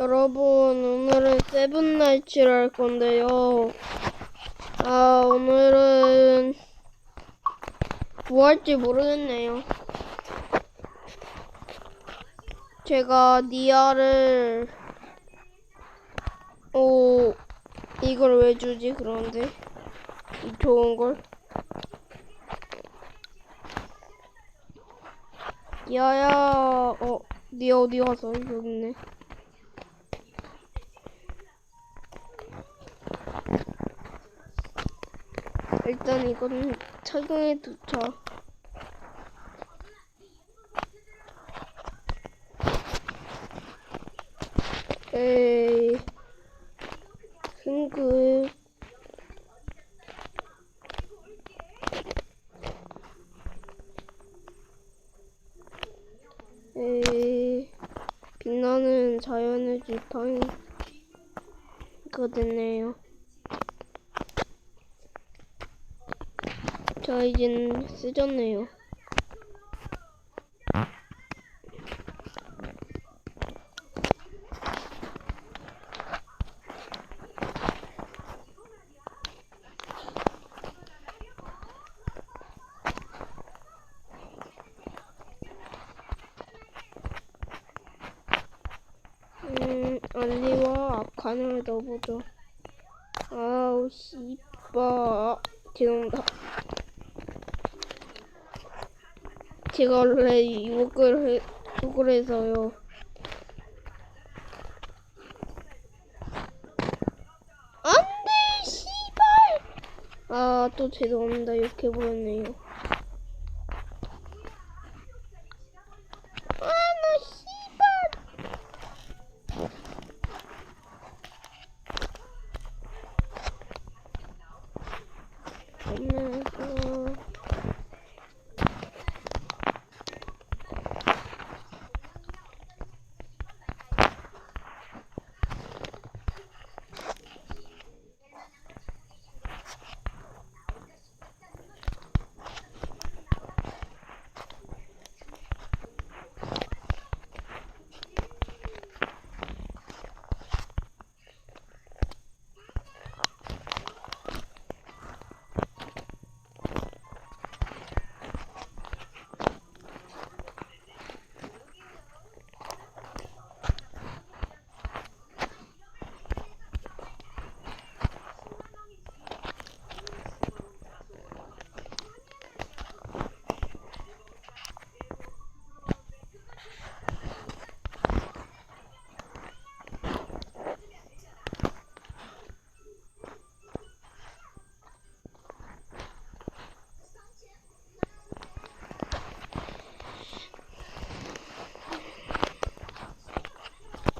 여러분 오늘은 세븐나이츠를 할 건데요. 아 오늘은 뭐 할지 모르겠네요. 제가 니아를 오 이걸 왜 주지 그런데 이 좋은 걸 니아야 어 니아 어디 가서 여기 있네. 일단 이건 착용해 두자. 에이, 흥그. 에이, 빛나는 자연의 지팡이가 됐네요. 자, 이젠 쓰졌네요. 음, 알리와 아칸을 넣어보죠. 아우, 씨바. 죄송합니다. 제가 원래 욕을 해, 욕을 해서요. 안돼 씨발. 아또 죄송합니다 욕해 버렸네요. 아나 씨발. 그러면서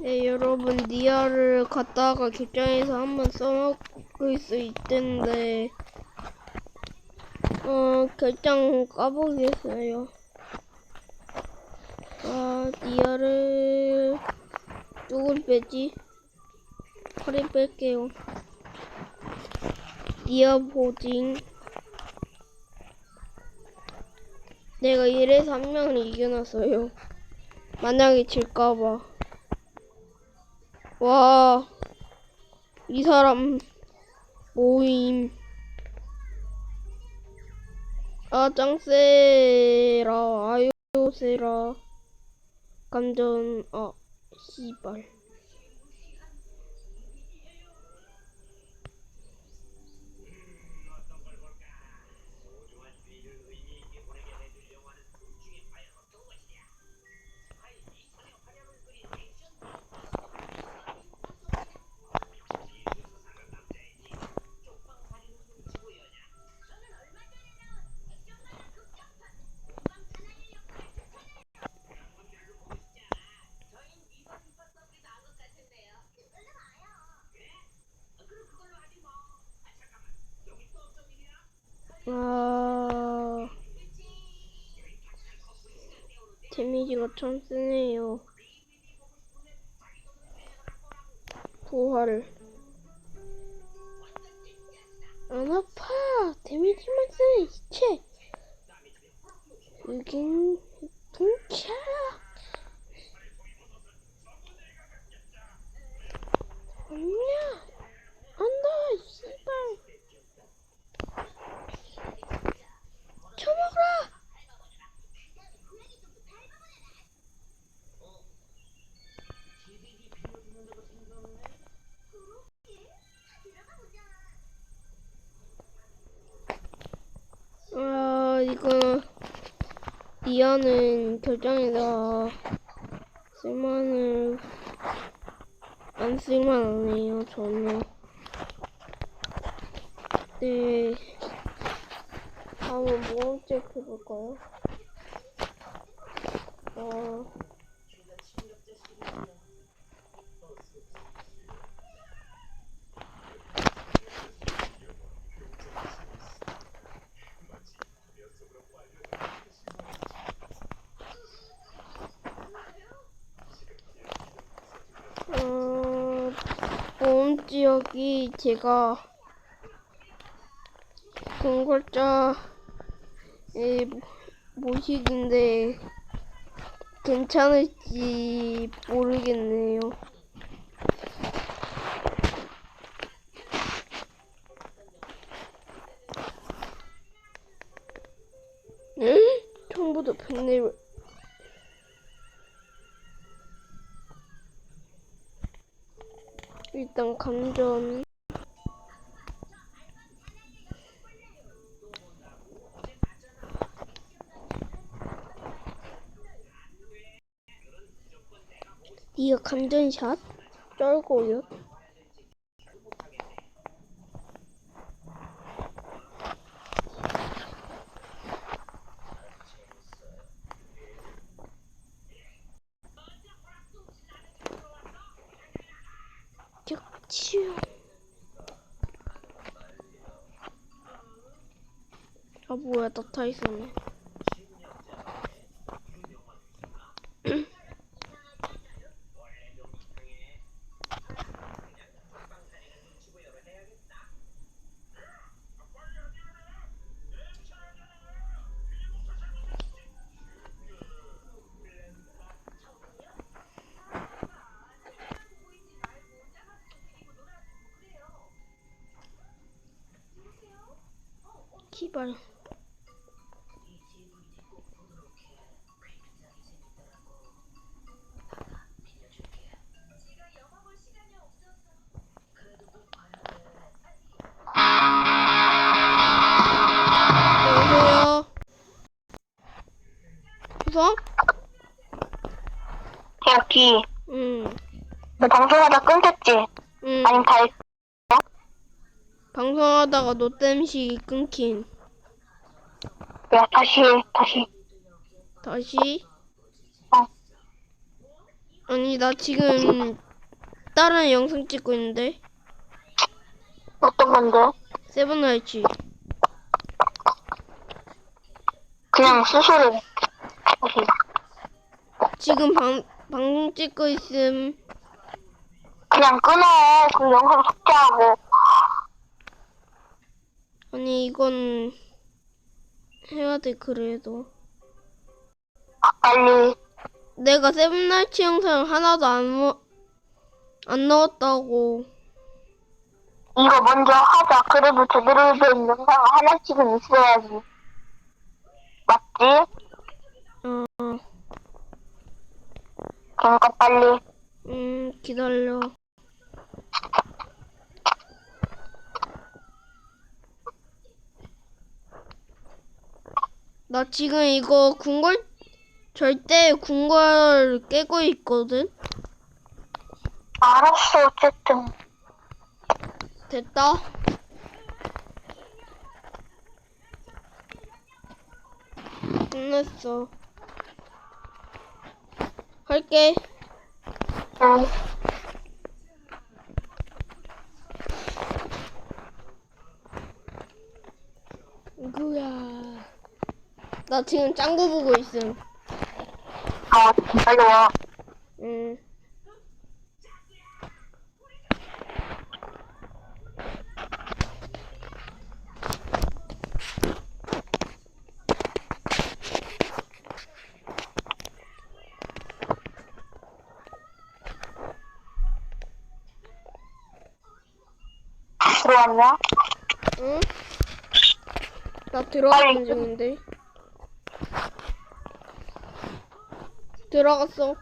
네, 여러분, 니아를 갖다가 객장에서 한번 써먹을 수 있던데, 어, 결장 까보겠어요. 아, 니아를, 누굴 빼지? 팔이 뺄게요. 니아 보징. 내가 이래서 한 명을 이겨놨어요. 만약에 질까봐. 와, 이 사람 모임. 아, 짱세라, 아요세라, 감전, 아, 씨발. 아 데미지가 참 쓰네요 부활. 안 아파. 데미지만 쓰는 이체. 이긴 동차. 언냐 안다 씨발. 처먹어라. 아 이거 이어는 결정해서 쓸만을 안 쓸만하네요 전혀 네. 다음은 체크 해볼까요? 어 어, 지역이 제가 공골자 의 모- 모식인데 괜찮을지 모르겠네요. 응? 총보다 100레벨 일단 감전 니가 감전샷? 쩔고요. 격치요. 아 뭐야 나 타 있었네 우성? 여기 응, 너 방송하다 끊겼지? 응. 아니면 다 했- 방송하다가 너 땜시 끊긴. 야 다시 다시 다시? 어. 아니, 나 지금 다른 영상 찍고 있는데. 어떤 건데? 세븐 나이츠. 그냥 스스로 다시 지금 방, 방송 찍고 있음. 그냥 끊어 그 영상 삭제하고 아니, 이건 해야 돼, 그래도. 아, 빨리 내가 세븐나이츠 영상 하나도 안, 넣- 안 넣었다고. 이거 먼저 하자 그래도 제대로 된 영상 하나씩은 있어야지 맞지? 어, 그러니까 빨리 음, 기다려. 나 지금 이거 궁궐, 절대 궁궐 깨고 있거든? 알았어 어쨌든 됐다. 끝났어. 할게. 응. 이거야. 나 지금 짱구 보고 있음. 아 빨리 와 응. 들어왔냐? 응? 나 들어가는 중인데. 들어갔어.